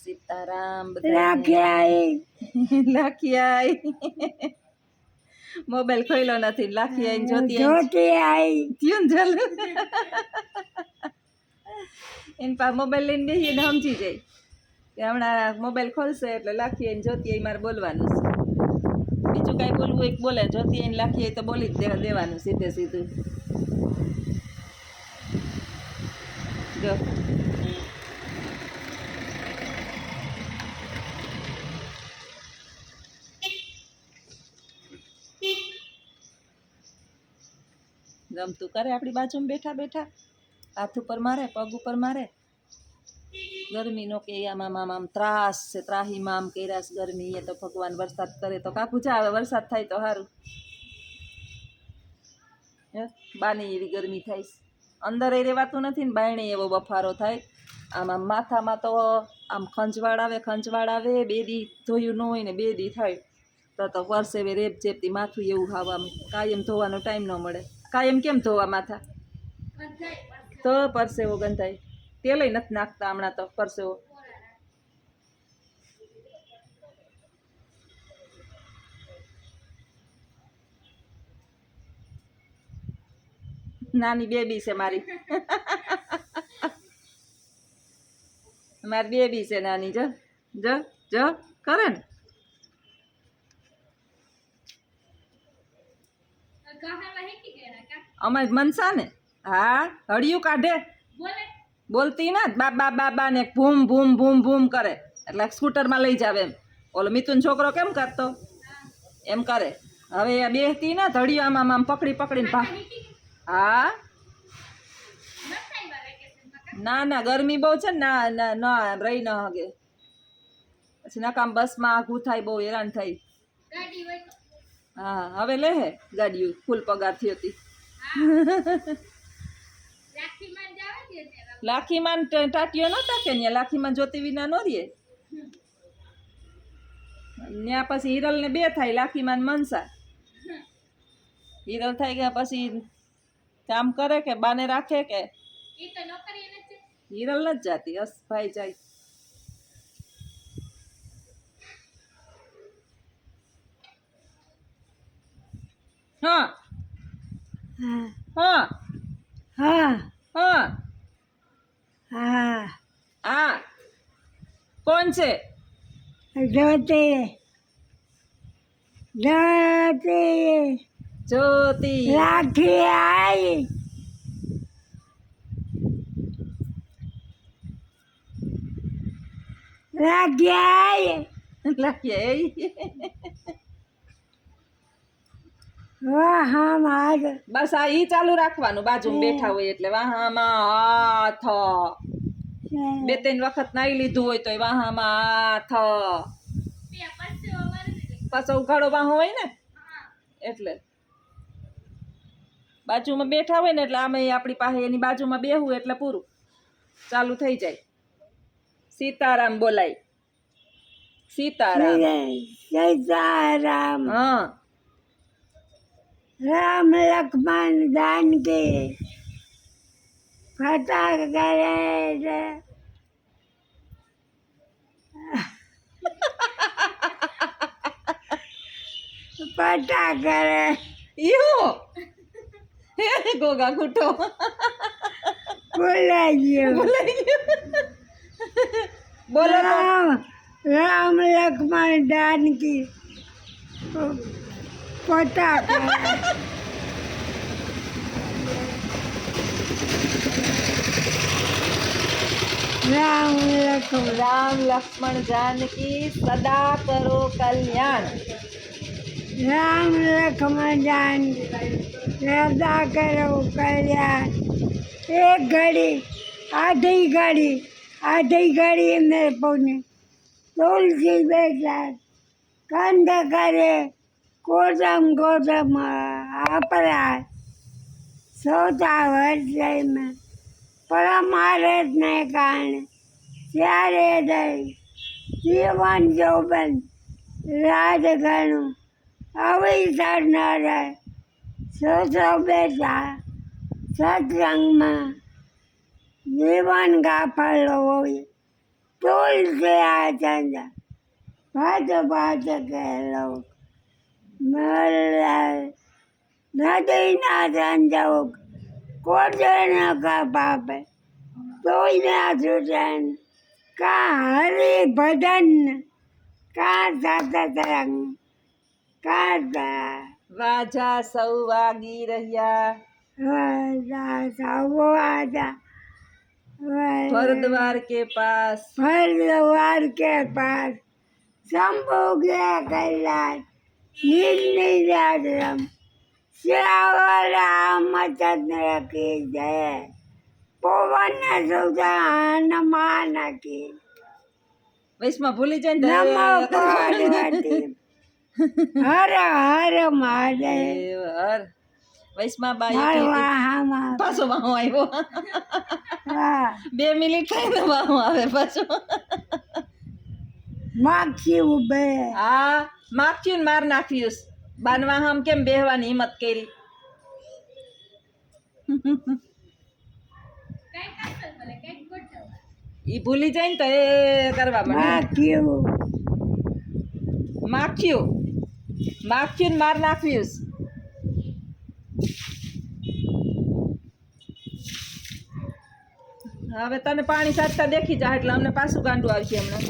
સીતારામ રાખી લાખી mobile ખોલ્યો નથી લાખી આઈને જોતી જોતી આઈ થયું જલ ચાલુ પા મોબાઈલ લઈને બેસી ને સમજી જાય કે હમણાં મોબાઈલ ખોલશે એટલે લાખી આઈને જોતી આઈ મારે બોલવાનું છે. બીજું કાંઈ બોલવું એક બોલે જોતી લાખી આઈ તો બોલી જ દેવા દેવાનું સીધે સીધું. જો. ગમતું કરે આપણી બાજુમાં બેઠા બેઠા. હાથ ઉપર મારે, પગ ઉપર મારે. ગરમીનો કે આમાં આમ આમ ત્રાસ છે, ત્રાહીમાં આમ કેરાસ ગરમી, એ તો ભગવાન વરસાદ કરે તો કાપું પૂજા આવે? વરસાદ થાય તો સારું બાની એવી ગરમી થાય અંદર એ રહેવાતું નથી ને બાયણે એવો બફારો થાય. આમ માથામાં તો આમ ખંજવાળ આવે ખંજવાળ આવે, બે દી ધોયું ન હોય ને બે દી થાય. તો તો વર્ષે રેપ ચેપથી માથું એવું આમ કાયમ ધોવાનો ટાઈમ ન મળે. કાયમ કેમ ધોવા માથા? તો પરસેવો ગંધાય. તેલય નથી નાખતા હમણાં તો પરસેવો. નાની બેબી છે મારી. મારી બેબી છે નાની. જો જો જો કરે ને. અમારી મનસા ને? હા હળિયું કાઢે. બોલતી ને બા બા બા બા ને ભૂમ ભૂમ ભૂમ ભૂમ કરે. એટલે સ્કૂટરમાં લઈ જાવે એમ. ઓલો મિથુન છોકરો કેમ કરતો? એમ કરે. હવે એ બેહતી ને ધડિયું આમ આમ પકડી પકડીને ભા હા? ના ના ગરમી બહુ છે ને ના ના ના રહી ન હગે. પછી નકામ બસમાં આઘું થાય બહુ હેરાન થાય હા હવે લે હે ગાડીઓ ફૂલ પગાર થઈ હતી લાખીમાં ટ- ટાટીઓ નહોતા કે ત્યાં લાખીમાં જોતી વિના નો રહીએ ત્યાં પછી હિરલ ને બે થાય, લાખીમાન ને મનસા. હિરલ થાય ગયા પછી કામ કરે કે, બાને રાખે કે? હિરલ નથી જાતી અસ ભાઈ જાય. હા. હા હા હા હા હા આ કોણ છે જોતી જોતી જ્યોતિ રાખી આવી રાખી આવી લાખીએ વાહ બસ આ ઈ ચાલુ રાખવાનું બાજુમાં બેઠા હોય એટલે વાહામાં હાથ બે ત્રણ વખત નાઈ લીધું હોય તો વાહામાં હાથ પાછો ઉઘાડો વાહો હોય ને એટલે બાજુમાં બેઠા હોય ને એટલે આમે આપણી પાસે એની બાજુમાં બેહવું એટલે પૂરું ચાલુ થઈ જાય સીતારામ બોલાય સીતારામ સીતારામ હા રામ લક્ષ્મણ જાનકી ફટાક કરે છે. ફટાક કરે. ઈયો હે ગોગા ખૂટો બોલાઈ ગયો. બોલાઈ ગયો. બોલો. રામ રામ લક્ષ્મણ જાનકી. ફટાક રામ લક્ષ્મણ રામ લક્ષ્મણ જાનકી સદા કરો કલ્યાણ. રામ લક્ષ્મણ જાનકી સદા કરો કલ્યાણ. એક ઘડી આધી ઘડી આધી ઘડી મેં પોને તુલસી બેઠા કંદ કરે કોટમ કોટમ આપણા સૌતા વર્ષમાં પરમારથને કારણે. ત્યારે દઈ જીવન જોબન રાજ રાજઘણું આવી ચડનારા સોસો બેટા સત્સંગમાં જીવન ગાફલો હોય. તુલસી આ ચંદ્ર ભાત ભાત કહેલો मल्लाल नदी ना संजोग कोटन का पाप कोई ना सुजन का हरि भजन का सतसंग का सा વાજા સૌ વાગી રહ્યા वाजा सवो आजा ભરદ્વાર કે પાસ भरद्वार के पास शंभु गया कैलाश નીરની જાડમ શ્રાવરા મચંદ્ર કી જય પવન સુધાન માન કી વૈષ્ણવ ભૂલી જાય હર હર મહાદેવ. હર. વૈષ્માબાઈ પાછો બે મિનિટ થાય તો ઉભે. હા. ને માર નાખ્યું બાનવા હમ કેમ બેહવાની હિંમત કરી? ઈ ભૂલી જાય ને તો એ કરવા માંડે માખ્યું માખ્યું માર નાખ્યું હવે તને પાણી સાચતા દેખી જા એટલે અમને પાછું ગાંડું આવશે હમણાં.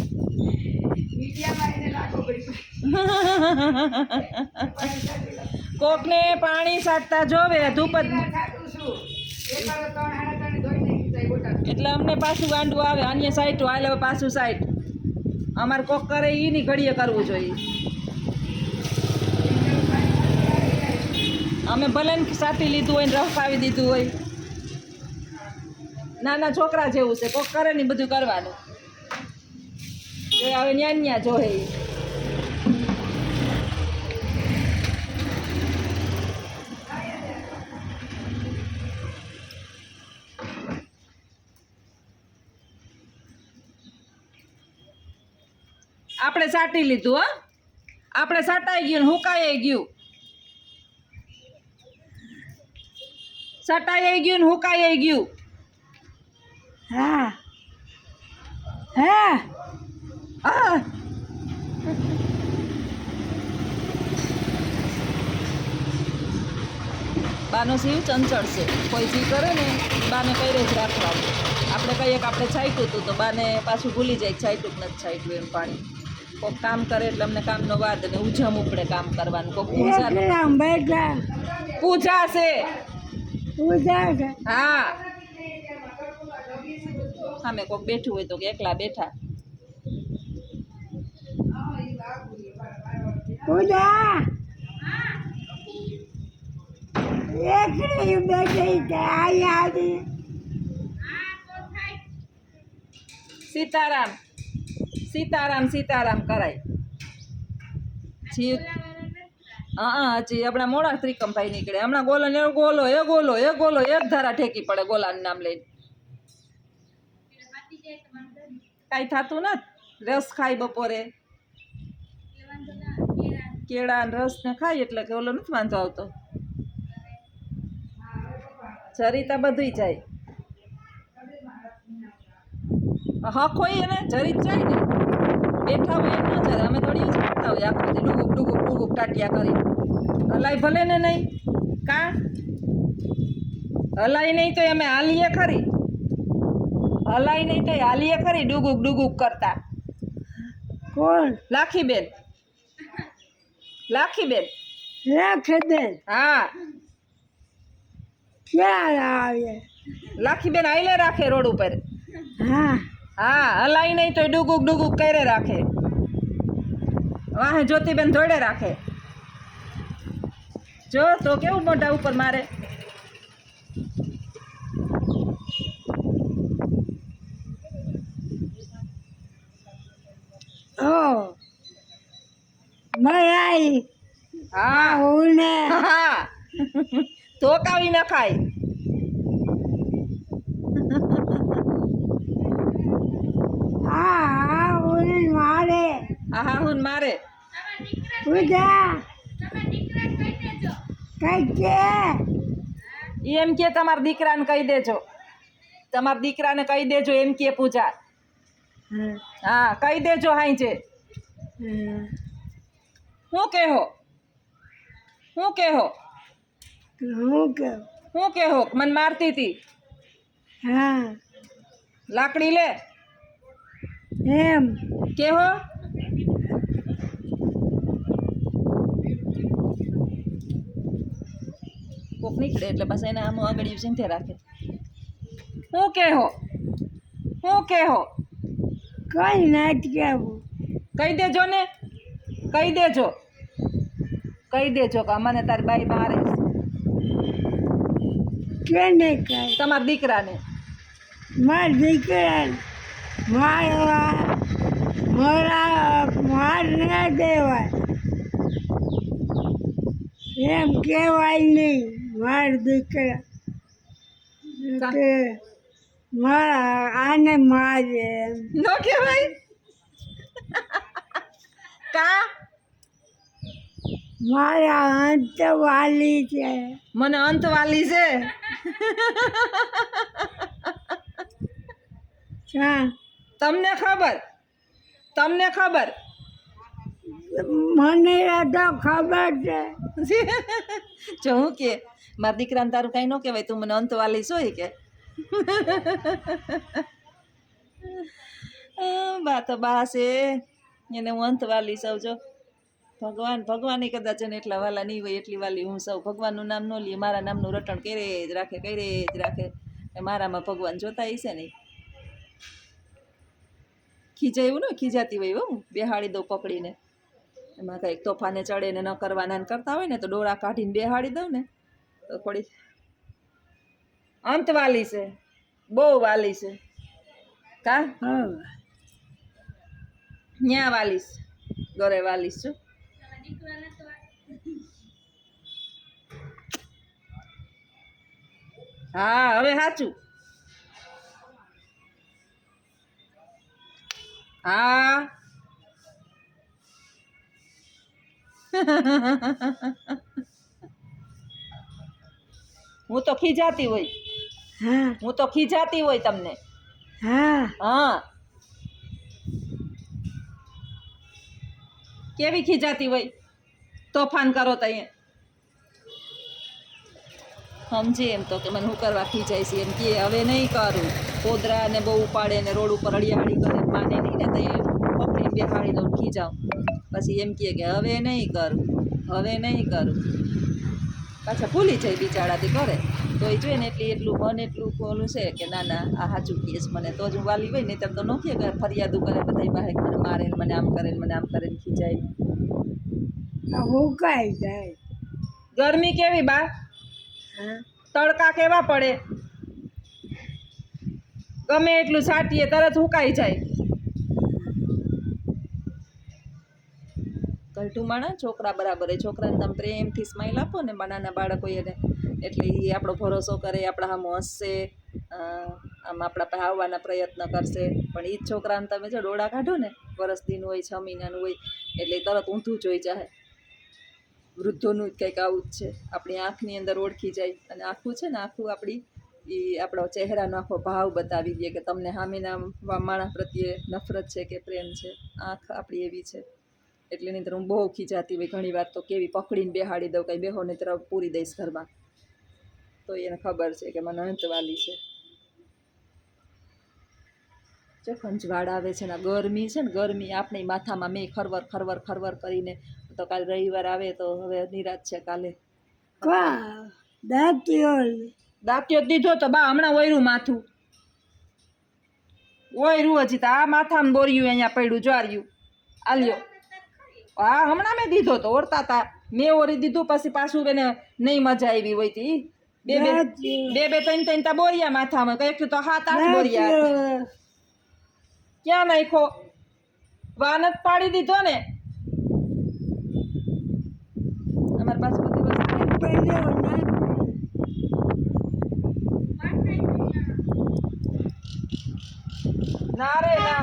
કોકને પાણી સાટતા જોવે ધૂપ એટલે અમને પાછું ગાંડું આવે અન્ય સાઈડ હાલે પાછું સાઈડ અમારે કોક કરે એની ઘડીએ કરવું જોઈએ. અમે ભલે ને સાટી લીધું હોય ને રફાવી દીધું હોય. નાના છોકરા જેવું છે કોક કરે ને બધું કરવાનું. એ હવે ન્યા ન્યા જોહે. આપણે સાટી લીધું, હો. આપણે સાટાઈ ગયું હુકાઈ ગયું. સટાઈ ગયું ને હુકાઈ ગયું. હા. હા. આ બાનો શિવ ચંચળ છે. કોઈ જી કરે ને બાને પહેરે જ રાખવાનું. આપણે કહીએ કે આપણે છાંટ્યું હતું તો બાને પાછું ભૂલી જાય છાંટ્યું કે નથી છાંટ્યું એમ પાણી. કોક કામ કરે એટલે અમને કામનો વાદ અને ઉજમ ઉપડે કામ કરવાનું. કોક પૂજા પૂજા છે. પૂજા છે. હા. સામે કોક બેઠું હોય તો કે એકલા બેઠા. પૂજા એકલી બેઠી છે અહીંયા આવી. સીતારામ સીતારામ સીતારામ કરાય. જી. હા હજી આપણા મોડા ત્રિકમભાઈ નીકળે હમણાં ગોલો ને ગોલો એ ગોલો એ ગોલો, એક ધારા ઠેકી પડે ગોલાનું નામ લઈને. કાંઈ થતું નથી? રસ ખાય બપોરે? કેળા ને રસ ને ખાય એટલે કે ઓલો નથી વાંધો આવતો. જરીતા બધુંય જાય. હક હોય એને જરી જાય ને. બેઠા હોય એમ ન જાય અમે થોડી જ કરતા હોય આખું બધી ડુગુક ડુગુક ડુગુક ટાટિયા કરી. હલાય ભલે ને નહીં. કા? હલાય નહીં તો અમે હાલીએ ખરી. હલાય નહીં તો હાલીએ ખરી ડુગુક ડુગુક કરતા. કોણ? લાખીબેન લાખીબેન હા. ક્યાં આવે? લાખીબેન આઈલે રાખે રોડ ઉપર. હા. હા હલાઈ નહીં તો ડુગુક ડુગુક કરે રાખે. વાહે જ્યોતિબેન ધોડે રાખે. જો તો કેવું મોઢા ઉપર મારે? ઓ મરાઈ હા. હું ને હા. ધોકાવી નખાય હા હા મારે. હા હા હું મારે. પૂજા. કઈ કે? એમ કે તમારા દીકરાને કહી દેજો. તમારા દીકરાને કહી દેજો એમ કે પૂજા. હા હા કહી દેજો હાઈ છે હા હું કહેવો હું કહેવો હું કહું? હું કેહો? મને મારતી હતી હા. લાકડી લે. એમ. કેહો? કોક નીકળે એટલે પાછા એને આમ આગળ ચિંતે રાખે. હું કહેવો હું કહેવો કઈ ના કહેવું કહી દેજો ને. કહી દેજો. કહી દેજો કે મને તારી બાઈ મારે. કેને કહે? તમારા દીકરાને. માર દીકરા મારવા મારા માર ન દેવાય. એમ કહેવાય નહીં માર દીકરા? મારા આને મારે એમ. ન કહેવાય? કા? મારા અંત વાલી છે. મને અંતવાલી છે? હા. તમને ખબર? તમને ખબર? મને તો ખબર છે. જો હું કે મારા દીકરાને તારું કાંઈ ન કહેવાય તું મને અંતવાલી છો કે? બા તો બા છે. એને હું અંતવાલી સૌ જો. ભગવાન ભગવાન કદાચ એને એટલા વાલા નહીં હોય એટલી વાલી હું સૌ ભગવાનનું નામ ન લઈએ મારા નામનું રટણ કરે જ રાખે કરે જ રાખે. એ મારામાં ભગવાન જોતા હશે નહીં. ખીજાય એવું ને ખીજાતી હોય હું બેહાડી દઉં પકડીને. એમાં કંઈક તોફાને ચડે ને ન કરવાના કરતા હોય ને તો ડોળા કાઢીને બેહાડી દઉં ને તો થોડી અંત વાલી છે બહુ વાલી છે. કા? હા. ન્યા વાલીશ ઘરે વાલીશ છું. હા હવે સાચું હા. હું તો ખીજાતી હોય. હું તો ખીજાતી હોય તમને. હા. હા. કેવી ખીજાતી હોય? તોફાન કરો તઈએ સમજે એમ તો કે મને હું કરવા ખીજાય છે, એમ કે હવે નહીં કરું. કોદરા ને બહુ ઉપાડે ને રોડ ઉપર અડિયાળી કરે, માને નહીં ને તો એ પકડીને બેહાડી દઉં ખીજાવ. પછી એમ કહે કે હવે નહીં કરું, હવે નહીં કરું. પાછા ભૂલી જાય બિચારાથી કરે તો એ જોઈએ ને એટલી એટલું મન એટલું ઓલું છે કે ના ના આ સાચું કેસ મને. તો જ હું વાલી હોય નહીં તો ન કે ફરિયાદો કરે બધા બાહેક મને મારે મને આમ કરે મને આમ કરે ખીજાય હુકાઈ જાય. ગરમી કેવી બા? તડકા કેવા પડે? ગમે એટલું છાંટીએ તરત હુકાઈ જાય. કલટું માણા છોકરા બરાબર છોકરાને તમે પ્રેમથી સ્માઈલ આપો ને નાના બાળકો એને. એટલે એ આપણો ભરોસો કરે, આપણા આમ હસશે આમ આપણા પાસે આવવાના પ્રયત્ન કરશે. પણ એ જ છોકરાને તમે જો ડોળા કાઢો ને, વરસ દીનું હોય, છ મહિનાનું હોય, એટલે તરત ઊંધું જોઈ જાય વૃદ્ધોનું જ કંઈક આવું જ છે. આપણી આંખની અંદર ઓળખી જાય. અને આખું છે ને, આખું આપણી એ આપણો ચહેરાનો આખો ભાવ બતાવી દે કે તમને સામેના માણસ પ્રત્યે નફરત છે કે પ્રેમ છે. આંખ આપણી એવી છે. એટલે નહીં હું બહુ ખીજાતી હોય. ઘણી વાર તો કેવી પકડીને બેહાડી દઉં, કંઈ બેહો નહીં તરફ પૂરી દઈશ ઘરમાં. તો એને ખબર છે કે મને અંતવાલી છે. જો ખંજવાળ આવે છે ને ગરમી છે ને ગરમી આપણે માથામાં મેં ખરવર ખરવર ખરવર કરીને તો કાલે રવિવાર આવે તો હવે નિરાશ છે કાલે. દાંત્યો દીધો તો બા હમણાં ઓયરું માથું. ઓયરું હજી તો આ માથામાં બોર્યું અહીંયા પડ્યું જ્વાર્યું. આલ્યો. હા હમણાં મેં દીધો તો ઓરતા તા. મેં ઓરી દીધું પછી પાછું એને નહીં મજા આવી હોય તી બે બે બે બે ત્રણ ત્રણ તા બોરિયા માથામાં કંઈક તો હાથ આઠ બોરિયા ક્યાં નાખ્યો? વાનત પાડી દીધો ને. અમારી પાસે બધી વસ્તુ ના રે ના.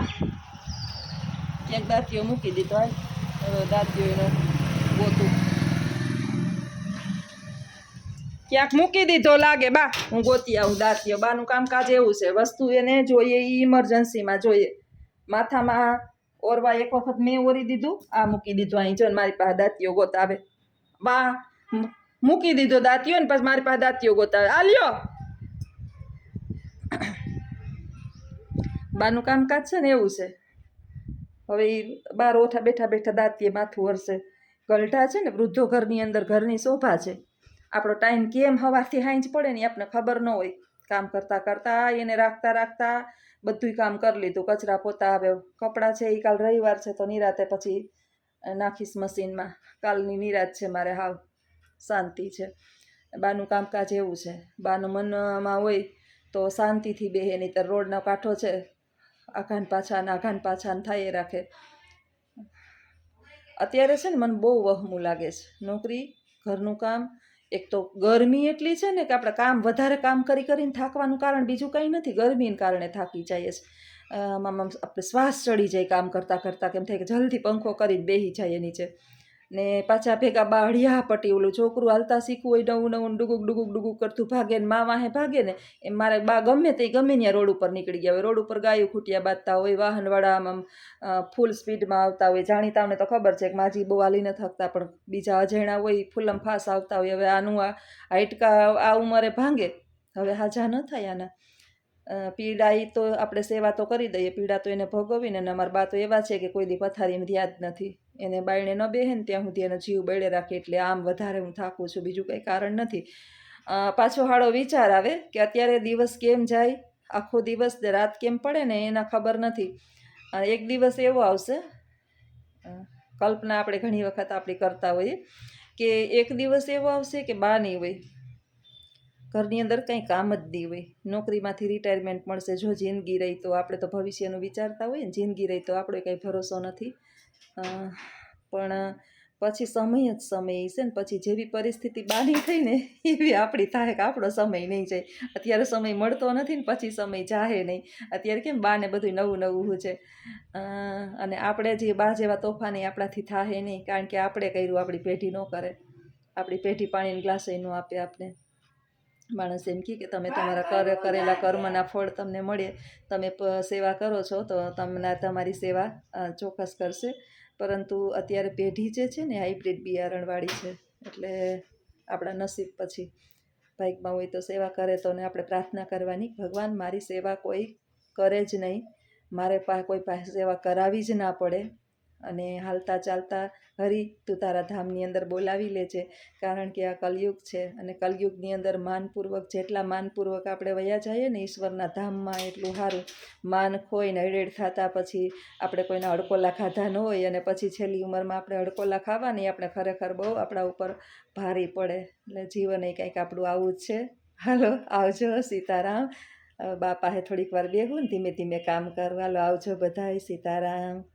એક દાંતીઓ મૂકી દીધો હવે દાંતીઓ એને ગોતું. ક્યાંક મૂકી દીધો લાગે. બા, હું ગોતી આવું, દાંતીઓ. બાનું કામકાજ એવું છે. વસ્તુ એને જોઈએ એ ઇમરજન્સીમાં જોઈએ. માથામાં ઓરવા એક વખત મેં ઓરી દીધું, આ મૂકી દીધું અહીં. જો ને મારી પાસે દાંતીઓ ગોતાવે. બા, મ- મૂકી દીધો દાંતીઓ ને પછી મારી પાસે દાંતીઓ ગોતાવે. આ લ્યો. બાનું કામકાજ છે ને એવું છે. હવે ઈ બાર ઓઠા બેઠા બેઠા દાંતીએ માથું વરસે ગલઢા છે ને વૃદ્ધો ઘરની અંદર ઘરની શોભા છે. આપણો ટાઈમ કેમ હવારથી હાંજ પડે ને આપણને ખબર ન હોય. કામ કરતાં કરતાં એને રાખતા રાખતા બધુંય કામ કરી લીધું. કચરા પોતા હવે કપડાં છે એ કાલ રવિવાર છે તો નિરાતે પછી નાખીશ મશીનમાં કાલની નિરાત છે મારે હાવ. શાંતિ છે. બાનું કામકાજ એવું છે. બાનું મનમાં હોય તો શાંતિથી બેહે નહીં તો રોડનો કાંઠો છે. આઘાન પાછા ને આઘાન પાછા ને થાય એ રાખે. અત્યારે છે ને મને બહુ વહમું લાગે છે. નોકરી, ઘરનું કામ એક તો ગરમી એટલી છે ને કે આપણે કામ, વધારે કામ કરી કરીને થાકવાનું કારણ બીજું કંઈ નથી. ગરમીને કારણે થાકી જઈએ છે. આપણે શ્વાસ ચડી જાય કામ કરતાં કરતાં, કેમ થાય કે જલ્દી પંખો કરીને બેસી જાય નીચે ને પાછા ભેગા બાળિયા પટી ઓલું છોકરું હાલતા શીખવું હોય નવું નવું ડુગુક ડુગુક ડુગુક કરતું ભાગે ને મા વાહે ભાગે ને, એમ મારે બા ગમે તે ગમે ત્યાં રોડ ઉપર નીકળી ગયા હોય. રોડ ઉપર ગાયું ખૂટિયા બાંધતા હોય વાહનવાળા આમ ફૂલ સ્પીડમાં આવતા હોય. જાણીતાઓને તો ખબર છે કે માજી બહુ હાલી ન થકતા, પણ બીજા અજાણ્યા હોય, ફૂલમ ફાસ આવતા હોય. હવે આનું આ હાઇટકા આ ઉંમરે ભાંગે. હવે હાજા ન થાય આના. પીડા એ તો આપણે સેવા તો કરી દઈએ. પીડા તો એને ભોગવીને અને અમારા બા તો એવા છે કે કોઈ દી એમ યાદ નથી. એને બાયણે ન બેહે ને ત્યાં સુધી એનો જીવ બળે રાખે એટલે આમ વધારે હું થાકું છું, બીજું કંઈ કારણ નથી. પાછો હાળો વિચાર આવે કે અત્યારે દિવસ કેમ જાય, આખો દિવસ રાત કેમ પડે ને એના ખબર નથી. એક દિવસ એવો આવશે કલ્પના આપણે ઘણી વખત આપણી કરતા હોઈએ, કે એક દિવસ એવો આવશે કે બા નહીં હોય, ઘરની અંદર કંઈ કામ જ નહીં હોય, નોકરીમાંથી રિટાયરમેન્ટ મળશે, જો જિંદગી રહી તો આપણે તો ભવિષ્યનું વિચારતા હોઈએ જિંદગી રહી તો આપણે કંઈ ભરોસો નથી. પણ પછી સમય જ સમય છે ને, પછી જેવી પરિસ્થિતિ બાની થઈ ને, એવી આપણી થાય કે આપણો સમય નહીં જાય. અત્યારે સમય મળતો નથી ને, પછી સમય જાહે નહીં. અત્યારે કેમ બાને બધું નવું નવું છે. અને આપણે જે બા જેવા તોફાની આપણાથી થાહે નહીં, કારણ કે આપણે કર્યું, આપણી પેઢી ન કરે. આપણી પેઢી પાણીની ગ્લાસ ન આપે આપણે. માણસ એમ કહે કે તમે તમારા કર કરેલા કર્મના ફળ તમને મળે તમે સેવા કરો છો તો તમને તમારી સેવા ચોક્કસ કરશે. પરંતુ અત્યારે પેઢી જે છે ને હાઇબ્રિડ બિયારણવાળી છે એટલે આપણા નસીબ પછી. બાઇકમાં હોય તો સેવા કરે તો ને આપણે પ્રાર્થના કરવાની ભગવાન મારી સેવા કોઈ કરે જ નહીં. મારે પા કોઈ પાસે સેવા કરાવી જ ના પડે. અને હાલતા ચાલતા હરી તું તારા ધામની અંદર બોલાવી લેજે કારણ કે આ કલયુગ છે અને કલયુગની અંદર માનપૂર્વક જેટલા માનપૂર્વક આપણે વયા જઈએ ને ઈશ્વરના ધામમાં એટલું સારું. માન ખોઈને હળેડ થતા પછી આપણે કોઈના અડકોલા ખાધા ન હોય અને પછી છેલ્લી ઉંમરમાં આપણે અડકોલા ખાવાની આપણે ખરેખર બહુ આપણા ઉપર ભારી પડે. એટલે જીવન એ કંઈક આપણું આવું જ છે. હાલો, આવજો સીતારામ. બાપાએ થોડીક વાર બેહું ને ધીમે ધીમે કામ કરવા. હાલો, આવજો બધાય સીતારામ.